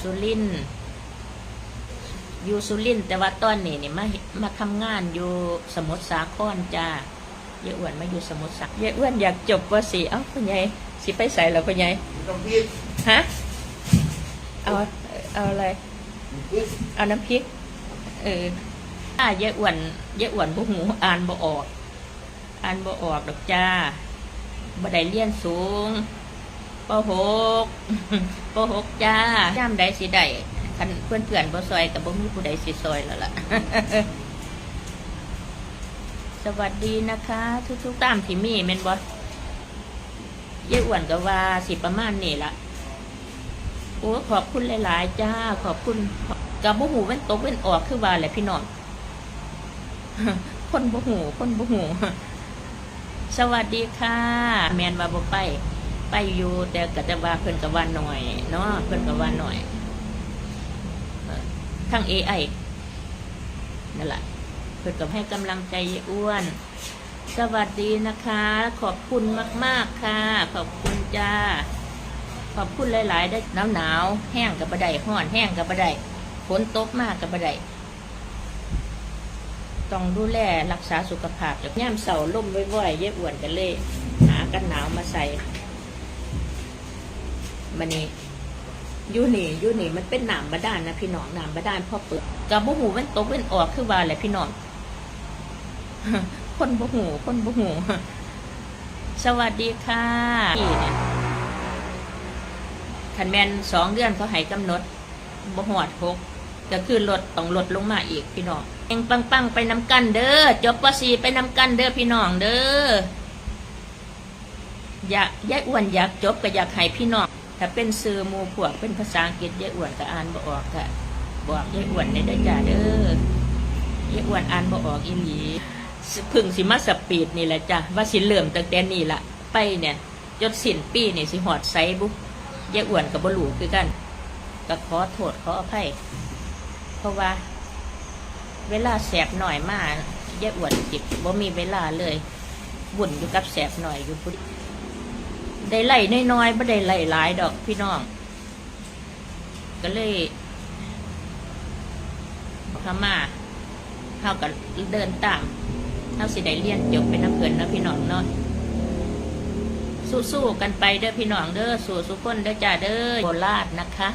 สุรินทร์อยู่สุรินทร์แต่ว่าตอนนี้นี่มามาทำงานอยู่สมุทรสาครจ้ายายอ้วนมาอยู่สมุทรสาครยายอ้วนอยากจบว่าสิเอ้าพ่อใหญ่สิไปใส่แล้วพ่อใหญ่ต้องพริกฮะเอาเอาอะไรพริกเอาน้ำพริกเอออ่ายายอ้วนยายอ้วนบ่หูอ่านบ่ออก อ่านบ่ออกดอกจ้าบ่ได้เรียนสูง ปหกปหกจ้าย่ามใดสิได้คันเพื่อนเพื่อนบ่ซอยกับบ่มีผู้ใดสิซอยแล้วล่ะ สวัสดีนะคะ ทุกๆตามที่มีแม่นบ่ยายอ้วนก็ว่าสิประมาณนี้ล่ะโอ้ขอบคุณหลาย ๆ จ้า ขอบคุณกับบ่หูเว้นตกเว้นออกคือว่าแหละพี่น้องคนบ่หูคนบ่หูสวัสดีค่ะ แมนว่าบ่ไป ไปอยู่ แต่ก็จะว่าเพิ่นก็ว่าหน่อยเนาะเพิ่นก็ว่าหน่อยทั้ง AI นั่นแหละเพิ่นก็ให้กำลังใจยายอ้วน สวัสดีนะคะ ขอบคุณมาก ๆ ค่ะ ขอบคุณจ้า ขอบคุณหลาย ๆ ได้หนาวหนาวแห้งกับบะไดห้อนแห้งกับบะไดฝนตกมากกับบะไดต้องดูแลรักษาสุขภาพจากย่ามเสาล่มว่อยๆเย็บอ้วนกันเลย หากันหนาวมาใส่ มันนี่ยูนี่ยูนี่มันเป็นหนามบาดาลนะพี่น้องหนามบาดาลพ่อเปิดกับบ่หูเว้นตกเว้นออกคือว่าแหละพี่น้องคนบ่หูคนบ่หูสวัสดีค่ะนี่เนี่ยคันแมนสองเดือนเขาให้กำหนดบ่หอดหกก็คือลดต้องลดลงมาอีกพี่น้องเองปังปังๆไปน้ำกันเด้อจบปสีไปน้ำกันเด้อพี่น้องเด้ออยากยายอ้วนอยากจบก็อยากให้พี่น้อง ถ้าเป็นซื้อมูพวกเป็นภาษาอังกฤษยายอ้วนก็อ่านบ่ออกก็บอกยายอ้วนในเด้จ้าเด้อยายอ้วนอ่านบ่ออกอีหลีพึ่งสิมาสปีดนี่แหละจ้ะว่าสิเริ่มตั้งแต่นี่ละไปเนี่ยจนสิ้นปีนี่สิหอดไซบุยายอ้วนกับบลูคือกันก็ขอโทษขออภัยเพราะว่า เวลาแสบหน่อยมากยายอ้วนจิบว่ามีเวลาเลยบุ่นอยู่กับแสบหน่อยอยู่พุด ได้ไหลน้อยๆไม่ได้ไหลหลายดอกพี่น้อง ก็เลยพม่าเขาก็เดินตามเขาสิได้เรียนจบเป็นน้ำเกินนะพี่น้องเนาะสู้ๆกันไปเด้อพี่น้องเด้อสู้สุคนเด้อจ้าเด้อโคราชนะคะ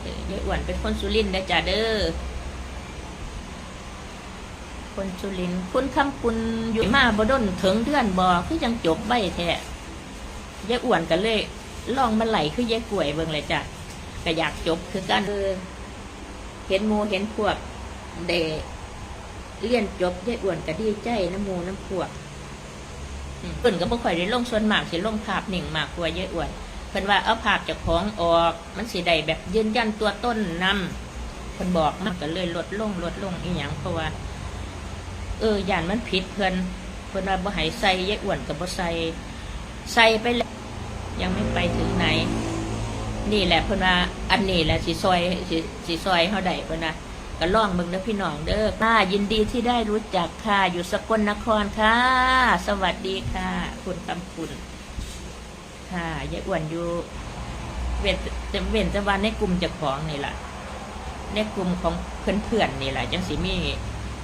เอ่อยายอ้วนเป็นคนสุรินเด้อจ้าเด้อคนสุรินคุณคำคุณอยู่มาบ่ดนถึงเดือนบ่คือยังจบใบแท้ ยายอ้วนกันเลยลองมาไหลคือยายกล้วยเบิ่งเลยจ้ะก็อยากจบคือกันเออเห็นหมูเห็นพวกเดเรียนจบยายอ้วนก็ดีใจน้ำหมูน้ำพวกอืมเพิ่นก็บ่ค่อยได้ลงส่วนมากสิลงภาพนิ่งมากกว่าเยอะอ้วนเพิ่นว่าเอาภาพเจากของออก มันสิได้แบบยืนยันตัวต้นนำเพิ่นบอกมันก็เลยลดลงลดลงอีหยังเพราะว่า เออย่านมันผิดเพิ่นเพิ่นว่าบ่ให้ใส่เยอะอ้วนก็บ่ใส่ ใส่ไปแล้วยังไม่ไปถึงไหน นี่แหละเพิ่นว่าอันนี้แหละสิซอยสิสิซอยเฮาได้เพิ่นนะก็ลองเบิ่งเด้อพี่น้องเด้อค่ะยินดีที่ได้รู้จักค่ะ อยู่สกลนครค่ะ สวัสดีค่ะ คุณคำคุณ ค่ะยายอ้วนอยู่เวนเวนจะวันในกลุ่มเจ้าของนี่แหละในกลุ่มของเพื่อนๆนี่แหละจังสิมี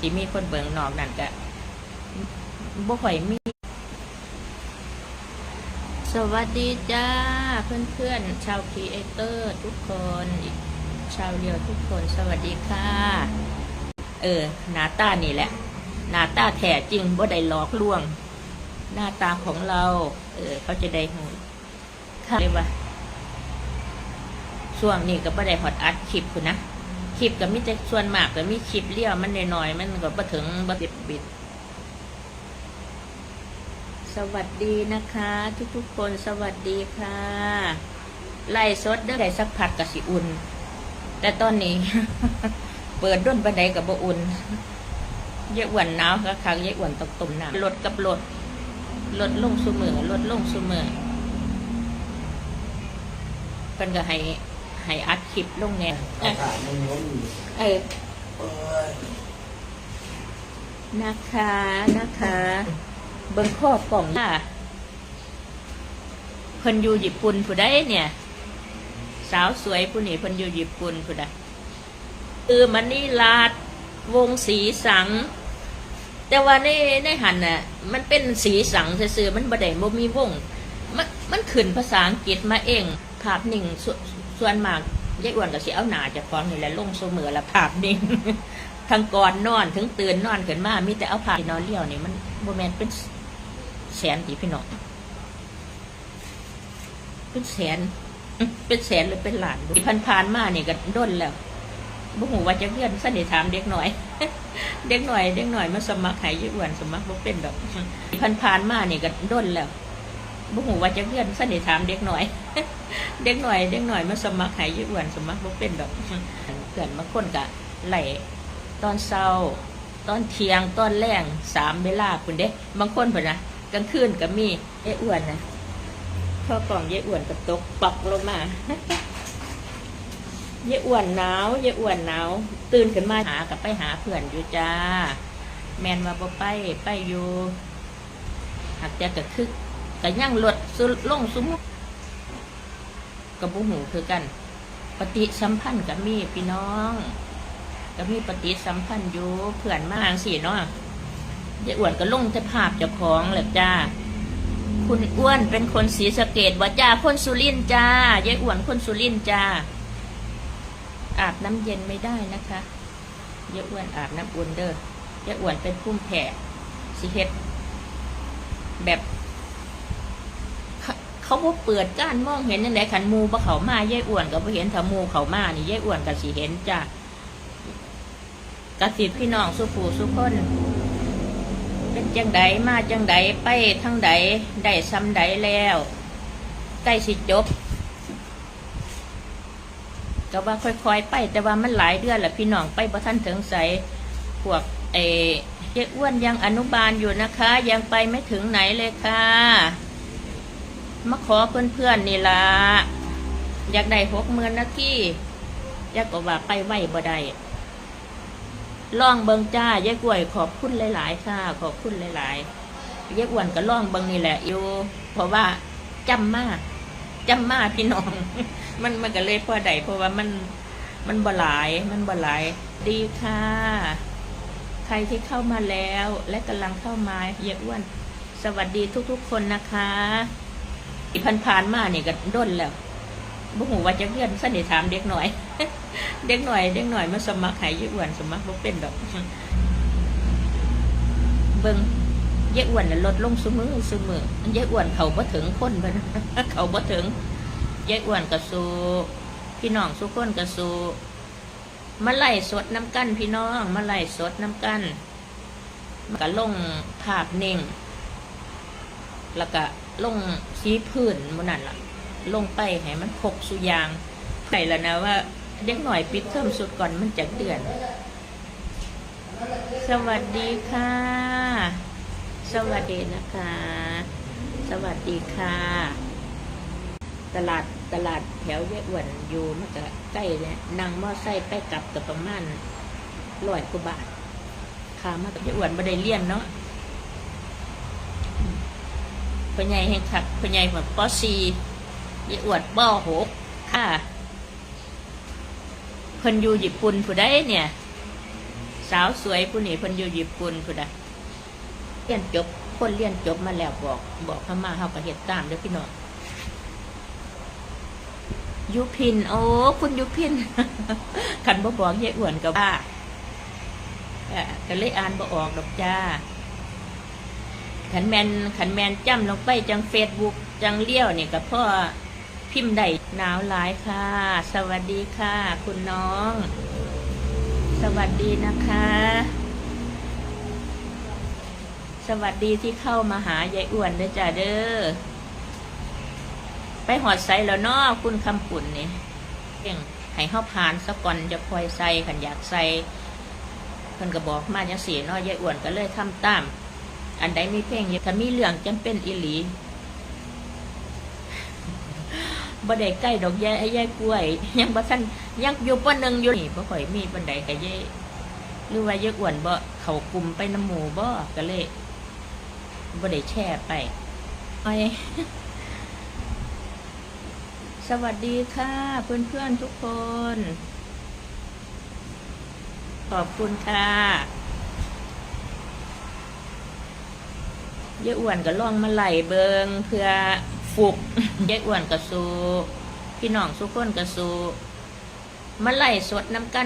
สิมีคนเบิงนอกนั่นก็บ่ค่อยมี สวัสดีจ้าเพื่อนๆ ชาวครีเอเตอร์ทุกคนชาวเรียวทุกคนสวัสดีค่ะ เออ หน้าตานี่แหละ หน้าตาแท้จริงบ่ได้หลอกลวง หน้าตาของเรา เออ เขาจะได้หูค่ะเลยว่าช่วงนี้ก็บ่ได้ฮอดอัดคลิปคุณนะคลิปก็มีแต่ส่วนมากก็มีคลิปเลี้ยวมันน้อยๆมันก็บ่ถึงบ่ติดบิด สวัสดีนะคะ ทุกๆคนสวัสดีค่ะ ไล่สดเด้ได้สักพักกับสิอุ่น แต่ตอนนี้ เปิดด้นบันไดกับบอุ่นเยอะอ้วนหนาวค่ะคักเยอะอ้วนตกตุ่มน้ำลดกับลดลดลงสุมือลดลงสุมือเพิ่นก็ให้ให้อัดคลิปลงแน่มันร้อนอยู่เออเอ้ยนะคะนะคะ เบิ่งข้อกล่องค่ะเพิ่นอยู่ญี่ปุ่นผู้ใดเนี่ย สาวสวยผู้นี้เพิ่นอยู่ญี่ปุ่นพุ่นน่ะเอมันนี่ลาดวงสีสัง แต่ว่าในในหันน่ะมันเป็นสีสังซื่อมันบ่ได้บ่มีวง มันมันขึ้นภาษาอังกฤษมาเอง ภาพนิ่งสส่วนมากยายอ้วนก็สิเอาหนาจากของนี่แหละลงเสมอละภาพนิ่งทั้งก่อนนอนถึงตื่นนอนขึ้นมามีแต่เอาภาพนอนเลี้ยวนี่มันบ่แม่นเป็น แสนติพี่น้องเป็นแสน เป็นแสนหรือเป็นหลานที่ผ่านมาเนี่ยก็ด้นแล้วบ่ฮู้ว่าจะเลื่อนสันนิษฐานเด็กหน่อยเด็กหน่อยเด็กหน่อยมาสมัครห้ยายอ้วนสมัครบ่เป็นดอกที่ผ่านมาเนี่ยก็ด้นแล้วบ่หูว่าจะเพื่อนสนิทถามเด็กหน่อย เด็กหน่อย เด็กหน่อยมาสมัครหายยี่อ้วนสมัครบ่เป็นดอกเพื่อนบาคนก็ไหลตอนเช้าตอนเที่ยงตอนแรงสามเวลาคุณเด้บางคนเพิ่นนะ กลางคืนก็มีเอ้อ้วนนะพอกล่องเย้อ้วนก็ตกปักลงมาเย้อ้วนหนาวเย้อ้วนหนาวตื่นขึ้นมาหากับไปหาเพื่อนอยู่จ้า แมนว่าบ่ไปไปอยู่หากจะกระคึกก็ยังหลดสุลงสุมกับบุหูคือกัน ปฏิสัมพันธ์กับมีพี่น้องก็มีปฏิสัมพันธ์อยู่เพื่อนมาอังสี่เนาะ ยายอ้วนก็ลงแต่ภาพเจ้าของแหละจ้า คุณอ้วนเป็นคนศรีสะเกดว่าจ้าคนสุรินจ้ายายอ้วนคนสุรินจ้า อาบน้ำเย็นไม่ได้นะคะยายอ้วนอาบน้ำอุ่นเด้อยายอ้วนเป็นพุ่มแผ่สิเฮ็ดแบบเขาบ่เปิดก้านมองเห็นยังไงขันมูบ่เขามาแย่อ้วนก็บ่เห็นถ้ามูเขามานี่แย่อ้วนก็สิเห็นจ้ะกสิพี่น้องสุผู้สุคน เป็นจังใดมาจังใดไปทั้งใดได้ซ้ำใดแล้วใกล้สิจบก็ว่าค่อยๆไป แต่ว่ามันหลายเดือนแล้วพี่น้องไปบ่ทันถึงใสพวกเอเจ๊อ้วนยังอนุบาลอยู่นะคะ ยังไปไม่ถึงไหนเลยค่ะมาขอเพื่อนๆนี่ละอยากได้หกหมื่นนาทีอยากก็ว่าไปไหวบ่ได้ ล่องเบิงจ้ายายกล้วยขอบคุณหลาย ๆ ค่ะ ขอบคุณหลาย ๆ แยายอ้วนก็ล่องเบิงนี่แหละอยู่เพราะว่าจำมากจำมากพี่น้อง มันมันก็เลยพอได้เพราะว่ามันมันบ่หลาย มันบ่หลาย ดีค่ะ ใครที่เข้ามาแล้วและกำลังเข้ามายายอ้วน สวัสดีทุก ๆ คนนะคะที่ผ่านๆมาเนี่ยก็ด้นแล้ว บ่หูว่าจะเพื่อนสนิทถามเด็กหน่อย เด็กหน่อย เด็กหน่อยมาสมัครห้ยายอ้วนสมัครบ่เป็นดอก เบิ่งยายอ้วนลดลงซุมือซุมือยายอ้วนเขาบ่ถึงคนเพิ่นเขาบ่ถึงยายอ้วนก็สู้พี่น้องสุกคนก็สู้มาไล่สดน้ำกั้นพี่น้องมาไล่สดน้ำกั้นก็ลงภาพนิ่ง แล้วก็ลงสีพื้นมันนั่นล่ะ ลงไปให้มันคกสุยางไปแล้วนะว่าเด็กหน่อยปิดเทอมสุดก่อนมันจะเดือน สวัสดีค่ะ สวัสดีนะคะ สวัสดีค่ะ ตลาดตลาดแถวเยอ้วนอยู่มันก็ใกล้เนี่ยนั่งมอไซค์ไปกลับกับประมาณร้อยกว่าบาทค่ามากับเยอ้วนบ่ได้เลี่ยนเนาะพ่อใหญ่แห่งขักพ่อใหญ่แบบปอซี ยายอวดบ่อหกค่ะเพิ่นอยู่ญี่ปุ่นผู้ใดเนี่ย สาวสวยผู้นี้เพิ่นอยู่ญี่ปุ่นผู้ใดเรียนจบคนเรียนจบมาแล้วบอก บอกเขามาเฮาก็เฮ็ดตามเด้อพี่น้องยุพิน โอ้ คุณยุพินขันบ่บอกยายอ้วนกับว่าอ่อก็เลยอ่านบ่ออกดอกจ้าขันแมนขันแมนจ้ำลงไปจังเฟซบุ๊กจังเลี้ยวเนี่ยกับพ่อ พิมพ์ได้หนาวหลายค่ะ สวัสดีค่ะ คุณน้อง สวัสดีนะคะ สวัสดีที่เข้ามาหายายอ้วนด้อจ้าเด้อ ไปหอดใส่แล้วเนาะคุณคำปุ่นนี่เพ่งให้เข้าผ่านสะก่อนจะคอยใส่ขันอยากใส่เพิ่นก็บอกมาจังสีเนาะยายอ้วนก็เลยทำตาม อันใดมีเพลงยู่ถ้ามีเรื่องจำเป็นอีหลี บ่ได้ใกล้ดอกแย่ไอ้แย่กล้วย ยังบ่ทันยังอยู่ปานหนึงอยู่นี่บ่ค่อยมีปานใดก็แย่หรือว่าเยอะอ้วนบ่เขากลุ่มไปน้ำหมูบ่ก็เลยบ่ได้แช่ไปไอสวัสดีค่ะเพื่อนๆทุกคน ขอบคุณค่ะเยายอ้วนก็ลองมาไหลเบิงเพื่อ ฝึกยายอ้วนกระสูพี่น้องสุกคนกระสูมาไล่สดน้ำกัน